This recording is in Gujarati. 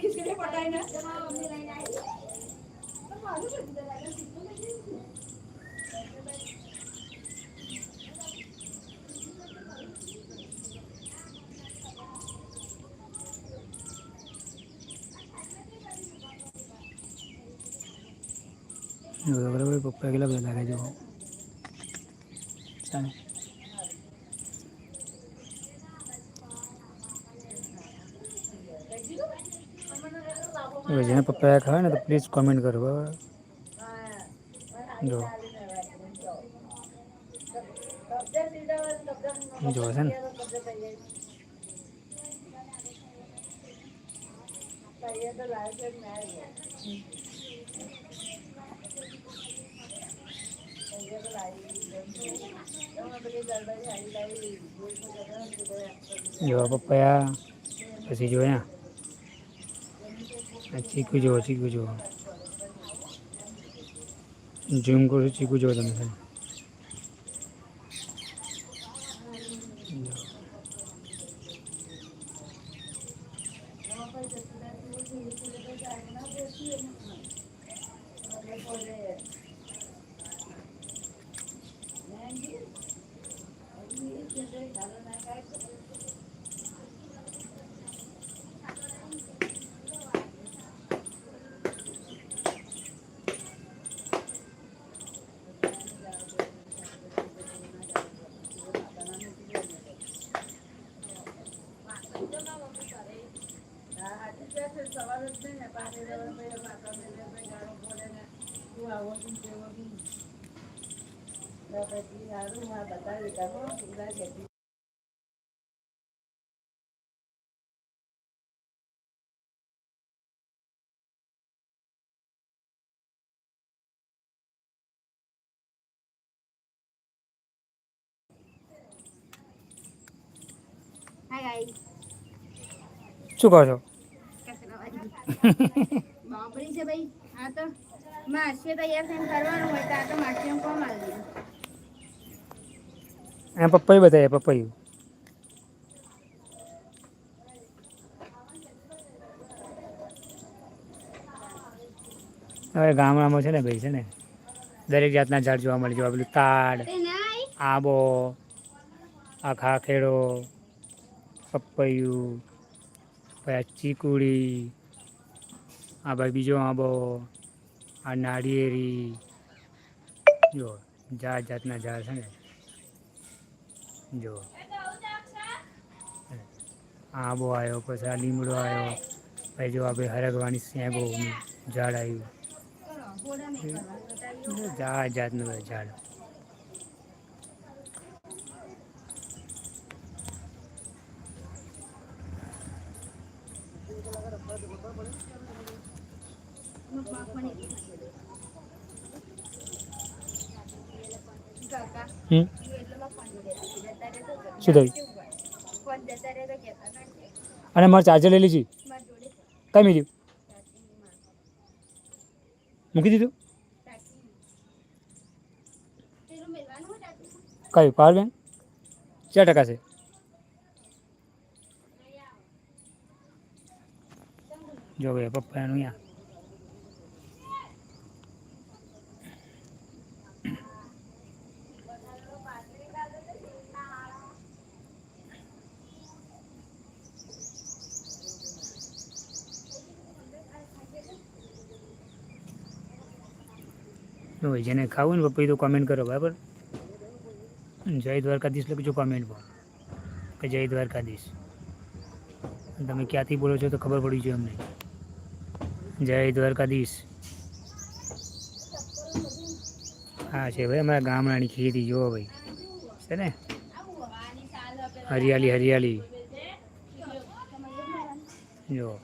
ખીચડી પટાઈને જો બરાબર પપ્પા કેટલા બધા લાગે જો ચાલે હવે જેને પપ્પાયા ખાવે ને તો પ્લીઝ કોમેન્ટ કરો, બરાબર? જો. જો છે ને. જો પપ્પાયા પછી જો અહીંયા આ ચીકુ જુઓ ચીકુ જુઓ ઝૂમ કરું છું, ચીકુ જુઓ તમે ગાઈસ શું કહો છો? બાપરી છે ભાઈ. આ તો માસી તૈયાર થઈને કરવાનું હોય તો આ તો માસી કોમ આવી આ પપ્પાઈ હવે ગામડામાં છે ને ભાઈ છે ને દરેક જાતના ઝાડ જોવા મળી જાય પેલું તાડ આંબો આખા ખેડો પપૈયું પછી ચીકુડી આ ભાઈ બીજો આંબો આ નાળિયેરી જો જાત જાતના ઝાડ છે ને જો આંબો આવ્યો પછી આ લીમડો આવ્યો પછી જો આપણે હરગવાની સેંગોનું ઝાડ આવ્યું ઘોડા નહીં કરવાનું જાત જાતનું બધા ઝાડ કાકા હમ. શું થયું? અને મારે ચાર્જર લઈ લીધી? કઈ મીધું મૂકી દીધું? કયું? Power bank? ચાર ટકા છે? જો ભાઈ, પપ્પાનું અહીંયા. ભાઈ જેને ખાવું ને પપ્પા તો કોમેન્ટ કરો, બરાબર? જય દ્વારકાધીશ લખજો કોમેન્ટમાં કે જય દ્વારકાધીશ. તમે ક્યાંથી બોલો છો તો ખબર પડી જોઈએ અમને. જય દ્વારકાધીશ. હા, છે ભાઈ, અમારા ગામડાની ખેતી, જુઓ ભાઈ. છે ને? હરિયાળી હરિયાળી. જો